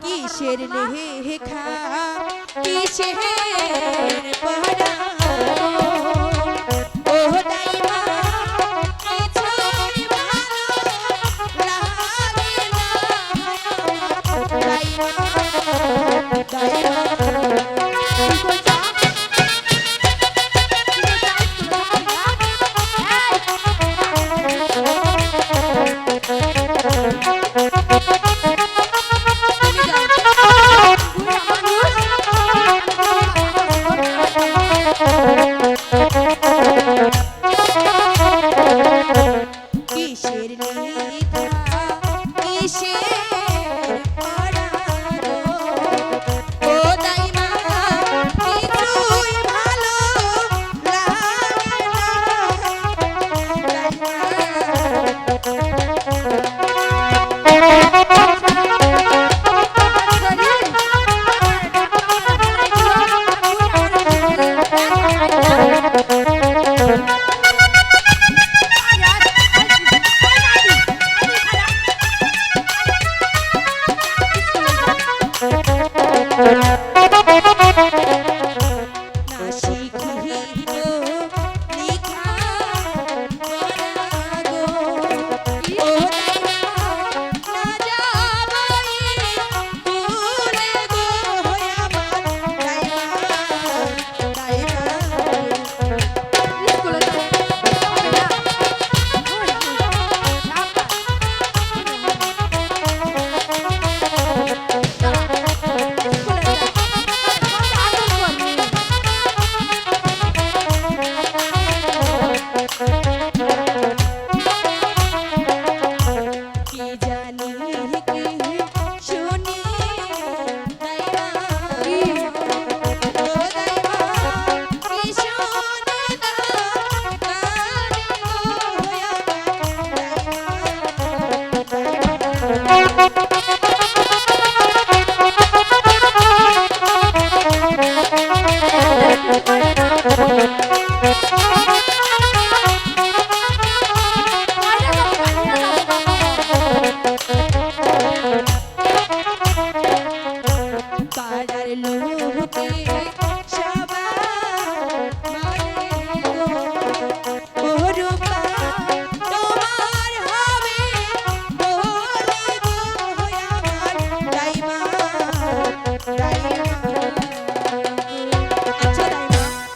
কিসের লেখা কিসের পড়া ও দাইমা কিসের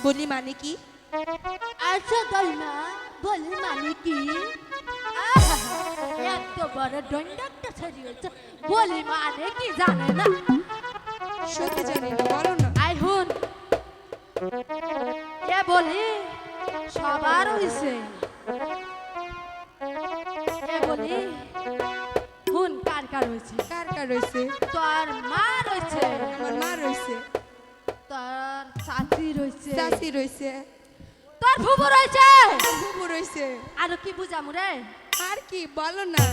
বলি মানে কি আচ্ছা দাইমা বলি মানে কি এত বড় দণ্ডকটা ছড়িয়েছে বলি মানে কি জানে না সত্যি জানি না বলো না আই হুন এ বলি সবার হইছে এ বলি হুন কার কার হইছে কার কার রয়েছে তোর মা রইছে আমার মা রয়েছে চাচি রইছে চাচি রয়েছে। তোর ফুফু রইছে ফুফু আর কি বুঝামু রে? আর কি বলো না।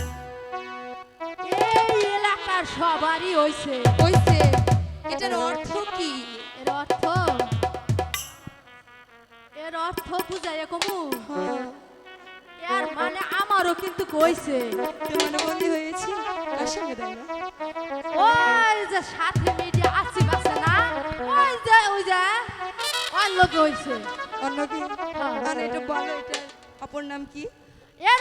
এই এলাকার সবারই হইছে। হইছে। এটার অর্থ কি? এর অর্থ? এর অর্থ কমু। হ্যাঁ, এর মানে আমারও কিন্তু কইছে। তোমার বন্দি হয়েছি। ওই যে সাথে মিডিয়া লোক হয়েছে অন্য কি হ্যাঁ। আর এটা বলো এটা অপর নাম কি? এর